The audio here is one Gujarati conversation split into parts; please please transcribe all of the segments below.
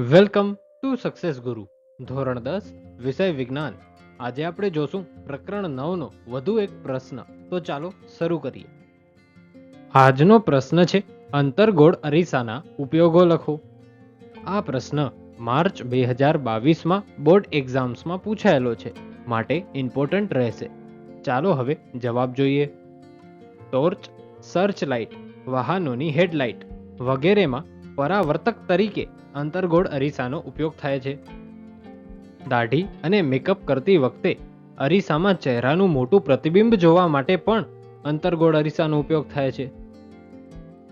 વેલકમ ટુ સક્સેસ ગુરુ, ધોરણ દસ, વિષય વિજ્ઞાન. આજે આપણે જોશું પ્રકરણ નવનો વધુ એક પ્રશ્ન. તો ચાલો શરૂ કરીએ. આજનો પ્રશ્ન છે, અંતરગોળ અરીસાના ઉપયોગો લખો. આ પ્રશ્ન માર્ચ બે હજાર બાવીસમાં બોર્ડ એક્ઝામ્સમાં પૂછાયેલો છે, માટે ઇમ્પોર્ટન્ટ રહેશે. ચાલો હવે જવાબ જોઈએ. ટોર્ચ સર્ચ લાઇટ વાહનોની હેડલાઇટ વગેરેમાં પરાવર્તક તરીકે અંતર્ગોળ અરીસાનો ઉપયોગ થાય છે. દાઢી અને મેકઅપ કરતી વખતે અરીસામાં ચહેરાનું મોટું પ્રતિબિંબ જોવા માટે પણ અંતર્ગોળ અરીસાનો ઉપયોગ થાય છે.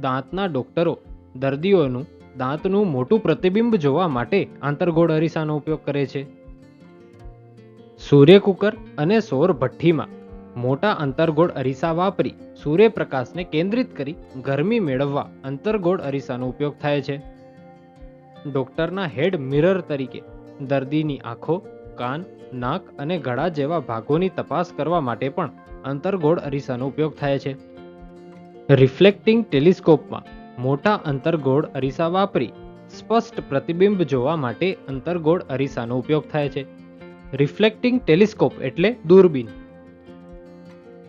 દાંતના ડોક્ટરો દર્દીઓનું દાંતનું મોટું પ્રતિબિંબ જોવા માટે આંતરગોળ અરીસાનો ઉપયોગ કરે છે. સૂર્યકુકર અને સૌર ભઠ્ઠીમાં મોટા અંતરગોળ અરીસા વાપરી સૂર્યપ્રકાશને કેન્દ્રિત કરી ગરમી મેળવવા અંતરગોળ અરીસાનો ઉપયોગ થાય છે. ડોક્ટરના હેડ મિરર તરીકે દર્દીની આંખો, કાન, નાક અને ગળા જેવા ભાગોની તપાસ કરવા માટે પણ અંતરગોળ અરીસાનો ઉપયોગ થાય છે. રિફ્લેક્ટિંગ ટેલિસ્કોપમાં મોટા અંતરગોળ અરીસા વાપરી સ્પષ્ટ પ્રતિબિંબ જોવા માટે અંતરગોળ અરીસાનો ઉપયોગ થાય છે. રિફ્લેક્ટિંગ ટેલિસ્કોપ એટલે દૂરબીન.